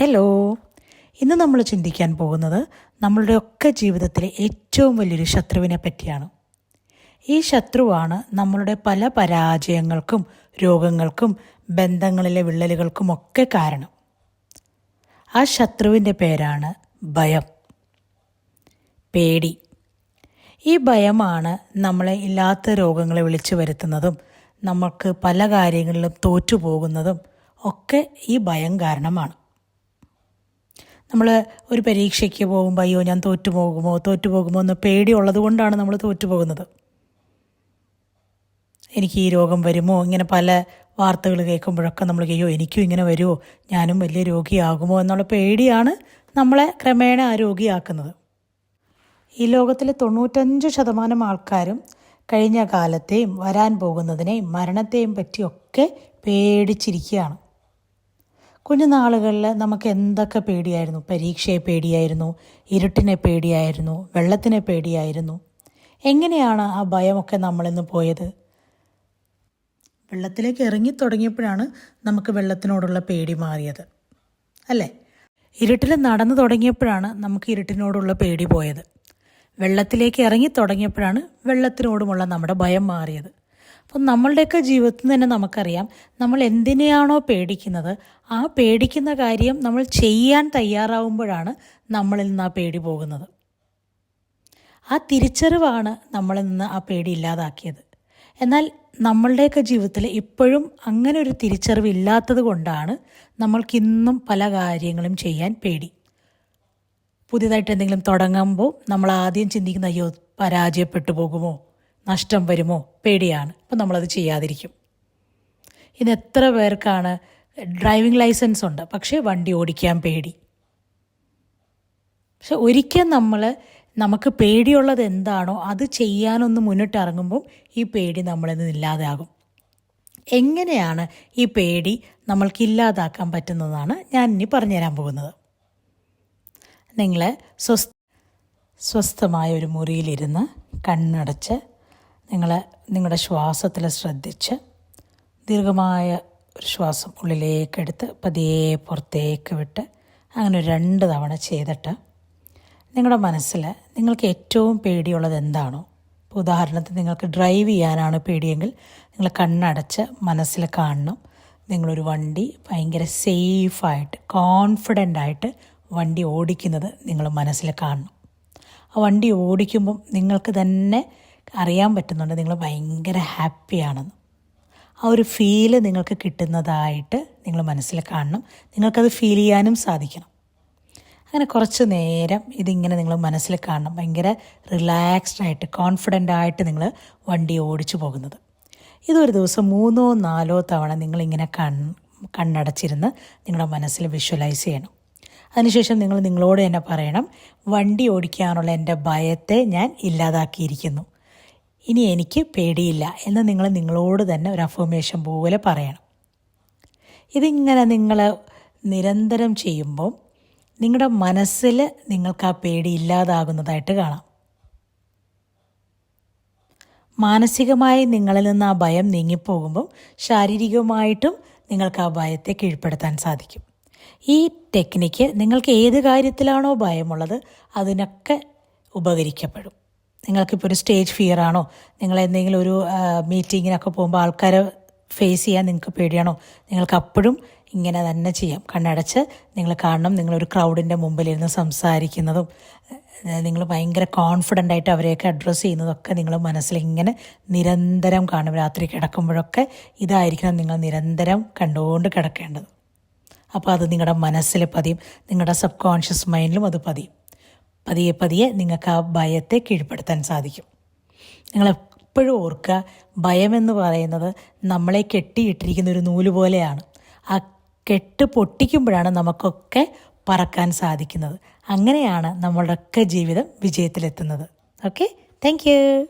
Hello ഇന്ന് നമ്മൾ ചിന്തിക്കാൻ പോകുന്നത് നമ്മളുടെ ഒക്കെ ജീവിതത്തിലെ ഏറ്റവും വലിയൊരു ശത്രുവിനെ പറ്റിയാണ്. ഈ ശത്രുവാണ് നമ്മളുടെ പല പരാജയങ്ങൾക്കും രോഗങ്ങൾക്കും ബന്ധങ്ങളിലെ വിള്ളലുകൾക്കും ഒക്കെ കാരണം. ആ ശത്രുവിന്റെ പേരാണ് ഭയം. പേടി. ഈ ഭയമാണ് നമ്മളെ ഇല്ലാത്ത രോഗങ്ങളെ വിളിച്ചു വരുത്തുന്നതും നമുക്ക് പല കാര്യങ്ങളിലും തോറ്റുപോകുന്നതും ഒക്കെ ഈ ഭയം കാരണമാണ്. നമ്മൾ ഒരു പരീക്ഷയ്ക്ക് പോകുമ്പോൾ അയ്യോ ഞാൻ തോറ്റുപോകുമോ? തോറ്റുപോകുമോ? എന്ന് പേടിയുള്ളത് കൊണ്ടാണ് നമ്മൾ തോറ്റു പോകുന്നത് എനിക്ക് ഈ രോഗം വരുമോ? ഇങ്ങനെ പല വാർത്തകൾ കേൾക്കുമ്പോഴൊക്കെ നമ്മൾ അയ്യോ എനിക്കും ഇങ്ങനെ വരുമോ ഞാനും വലിയ രോഗിയാകുമോ? എന്നുള്ള പേടിയാണ് നമ്മളെ ക്രമേണ ആ രോഗിയാക്കുന്നത്. ഈ ലോകത്തിലെ തൊണ്ണൂറ്റഞ്ച് ശതമാനം ആൾക്കാരും കഴിഞ്ഞ കാലത്തെയും വരാൻ പോകുന്നതിനെയും മരണത്തെയും പറ്റിയൊക്കെ പേടിച്ചിരിക്കുകയാണ്. കുഞ്ഞുനാളുകളിൽ നമുക്ക് എന്തൊക്കെ പേടിയായിരുന്നു? പരീക്ഷയെ പേടിയായിരുന്നു ഇരുട്ടിനെ പേടിയായിരുന്നു വെള്ളത്തിനെ പേടിയായിരുന്നു. എങ്ങനെയാണ് ആ ഭയമൊക്കെ നമ്മളിന്ന് പോയത്? വെള്ളത്തിലേക്ക് ഇറങ്ങി തുടങ്ങിയപ്പോഴാണ് നമുക്ക് വെള്ളത്തിനോടുള്ള പേടി മാറിയത്. അല്ലേ? ഇരുട്ടിൽ നടന്നു തുടങ്ങിയപ്പോഴാണ് നമുക്ക് ഇരുട്ടിനോടുള്ള പേടി പോയത്. വെള്ളത്തിലേക്ക് ഇറങ്ങി തുടങ്ങിയപ്പോഴാണ് വെള്ളത്തിനോടുമുള്ള നമ്മുടെ ഭയം മാറിയത്. അപ്പം നമ്മളുടെയൊക്കെ ജീവിതത്തിൽ തന്നെ നമുക്കറിയാം നമ്മൾ എന്തിനെയാണോ പേടിക്കുന്നത് ആ പേടിക്കുന്ന കാര്യം നമ്മൾ ചെയ്യാൻ തയ്യാറാവുമ്പോഴാണ് നമ്മളിൽ നിന്ന് ആ പേടി പോകുന്നത്. ആ തിരിച്ചറിവാണ് നമ്മളിൽ നിന്ന് ആ പേടി ഇല്ലാതാക്കിയത്. എന്നാൽ നമ്മളുടെയൊക്കെ ജീവിതത്തിൽ ഇപ്പോഴും അങ്ങനെ ഒരു തിരിച്ചറിവ് ഇല്ലാത്തത് കൊണ്ടാണ് നമ്മൾക്കിന്നും പല കാര്യങ്ങളും ചെയ്യാൻ പേടി. പുതിയതായിട്ട് എന്തെങ്കിലും തുടങ്ങുമ്പോൾ നമ്മൾ ആദ്യം ചിന്തിക്കുന്ന അയ്യോ പരാജയപ്പെട്ടു പോകുമോ? നഷ്ടം വരുമോ? പേടിയാണ്. അപ്പം നമ്മളത് ചെയ്യാതിരിക്കും. ഇന്ന് എത്ര പേർക്കാണ് ഡ്രൈവിംഗ് ലൈസൻസ് ഉണ്ട്? പക്ഷേ വണ്ടി ഓടിക്കാൻ പേടി. പക്ഷെ ഒരിക്കൽ നമ്മൾ നമുക്ക് പേടിയുള്ളത് എന്താണോ അത് ചെയ്യാനൊന്ന് മുന്നിട്ടിറങ്ങുമ്പോൾ ഈ പേടി നമ്മളിൽ നിന്ന് ഇല്ലാതാകും. എങ്ങനെയാണ് ഈ പേടി നമ്മൾക്ക് ഇല്ലാതാക്കാൻ പറ്റുന്നതാണ് ഞാൻ ഇനി പറഞ്ഞുതരാൻ പോകുന്നത്. നിങ്ങൾ സ്വസ്ഥ സ്വസ്ഥമായ ഒരു മുറിയിലിരുന്ന് കണ്ണടച്ച് നിങ്ങൾ നിങ്ങളുടെ ശ്വാസത്തിൽ ശ്രദ്ധിച്ച് ദീർഘമായ ഒരു ശ്വാസം ഉള്ളിലേക്കെടുത്ത് പതിയെ പുറത്തേക്ക് വിട്ട് അങ്ങനെ രണ്ട് തവണ ചെയ്തിട്ട് നിങ്ങളുടെ മനസ്സിൽ നിങ്ങൾക്ക് ഏറ്റവും പേടിയുള്ളത് എന്താണോ? ഇപ്പോൾ ഉദാഹരണത്തിന് നിങ്ങൾക്ക് ഡ്രൈവ് ചെയ്യാനാണ് പേടിയെങ്കിൽ നിങ്ങൾ കണ്ണടച്ച് മനസ്സിൽ കാണണം. നിങ്ങളൊരു വണ്ടി ഭയങ്കര സേഫായിട്ട് കോൺഫിഡന്റ് ആയിട്ട് വണ്ടി ഓടിക്കുന്നത് നിങ്ങൾ മനസ്സിൽ കാണണം. ആ വണ്ടി ഓടിക്കുമ്പം നിങ്ങൾക്ക് തന്നെ അറിയാൻ പറ്റുന്നുണ്ട്. നിങ്ങൾ ഭയങ്കര ഹാപ്പിയാണെന്ന് ആ ഒരു ഫീൽ നിങ്ങൾക്ക് കിട്ടുന്നതായിട്ട് നിങ്ങൾ മനസ്സിൽ കാണണം. നിങ്ങൾക്കത് ഫീൽ ചെയ്യാനും സാധിക്കണം. അങ്ങനെ കുറച്ച് നേരം ഇതിങ്ങനെ നിങ്ങൾ മനസ്സിൽ കാണണം. ഭയങ്കര റിലാക്സ്ഡ് ആയിട്ട് കോൺഫിഡന്റ് ആയിട്ട് നിങ്ങൾ വണ്ടി ഓടിച്ചു പോകുന്നത്. ഇതൊരു ദിവസം മൂന്നോ നാലോ തവണ നിങ്ങളിങ്ങനെ കൺ കണ്ണടച്ചിരുന്ന് നിങ്ങളുടെ മനസ്സിൽ വിഷ്വലൈസ് ചെയ്യണം. അതിനുശേഷം നിങ്ങൾ നിങ്ങളോട് തന്നെ പറയണം വണ്ടി ഓടിക്കാനുള്ള എന്റെ ഭയത്തെ ഞാൻ ഇല്ലാതാക്കിയിരിക്കുന്നു. ഇനി എനിക്ക് പേടിയില്ല എന്ന് നിങ്ങൾ നിങ്ങളോട് തന്നെ ഒരു അഫർമേഷൻ പോലെ പറയണം. ഇതിങ്ങനെ നിങ്ങൾ നിരന്തരം ചെയ്യുമ്പോൾ നിങ്ങളുടെ മനസ്സിൽ നിങ്ങൾക്ക് ആ പേടി ഇല്ലാതാകുന്നതായിട്ട് കാണാം. മാനസികമായി നിങ്ങളിൽ നിന്ന് ആ ഭയം നീങ്ങിപ്പോകുമ്പോൾ ശാരീരികമായിട്ടും നിങ്ങൾക്ക് ആ ഭയത്തെ കീഴ്പ്പെടുത്താൻ സാധിക്കും. ഈ ടെക്നിക്ക് നിങ്ങൾക്ക് ഏത് കാര്യത്തിലാണോ ഭയമുള്ളത് അതിനൊക്കെ ഉപകരിക്കപ്പെടും. നിങ്ങൾക്കിപ്പോൾ ഒരു സ്റ്റേജ് ഫിയർ ആണോ? നിങ്ങൾ എന്തെങ്കിലും ഒരു മീറ്റിങ്ങിനൊക്കെ പോകുമ്പോൾ ആൾക്കാരെ ഫേസ് ചെയ്യാൻ നിങ്ങൾക്ക് പേടിയാണോ? നിങ്ങൾക്ക് അപ്പോഴും ഇങ്ങനെ തന്നെ ചെയ്യാം. കണ്ണടച്ച് നിങ്ങൾ കാണണം. നിങ്ങളൊരു ക്രൗഡിന്റെ മുമ്പിലിരുന്ന് സംസാരിക്കുന്നതും നിങ്ങൾ ഭയങ്കര കോൺഫിഡന്റ് ആയിട്ട് അവരെയൊക്കെ അഡ്രസ്സ് ചെയ്യുന്നതൊക്കെ നിങ്ങൾ മനസ്സിൽ ഇങ്ങനെ നിരന്തരം കാണും. രാത്രി കിടക്കുമ്പോഴൊക്കെ ഇതായിരിക്കണം നിങ്ങൾ നിരന്തരം കണ്ടുകൊണ്ട് കിടക്കേണ്ടത്. അപ്പോൾ അത് നിങ്ങളുടെ മനസ്സിൽ പതിയും. നിങ്ങളുടെ സബ് കോൺഷ്യസ് മൈൻഡിലും അത് പതിയും. പതിയെ പതിയെ നിങ്ങൾക്ക് ആ ഭയത്തെ കീഴ്പ്പെടുത്താൻ സാധിക്കും. നിങ്ങൾ എപ്പോഴും ഓർക്കുക ഭയമെന്ന് പറയുന്നത് നമ്മളെ കെട്ടിയിട്ടിരിക്കുന്ന ഒരു നൂൽ പോലെയാണ്. ആ കെട്ട് പൊട്ടിക്കുമ്പോഴാണ് നമുക്കൊക്കെ പറക്കാൻ സാധിക്കുന്നത്. അങ്ങനെയാണ് നമ്മളുടെയൊക്കെ ജീവിതം വിജയത്തിലെത്തുന്നത്. ഓക്കെ? താങ്ക്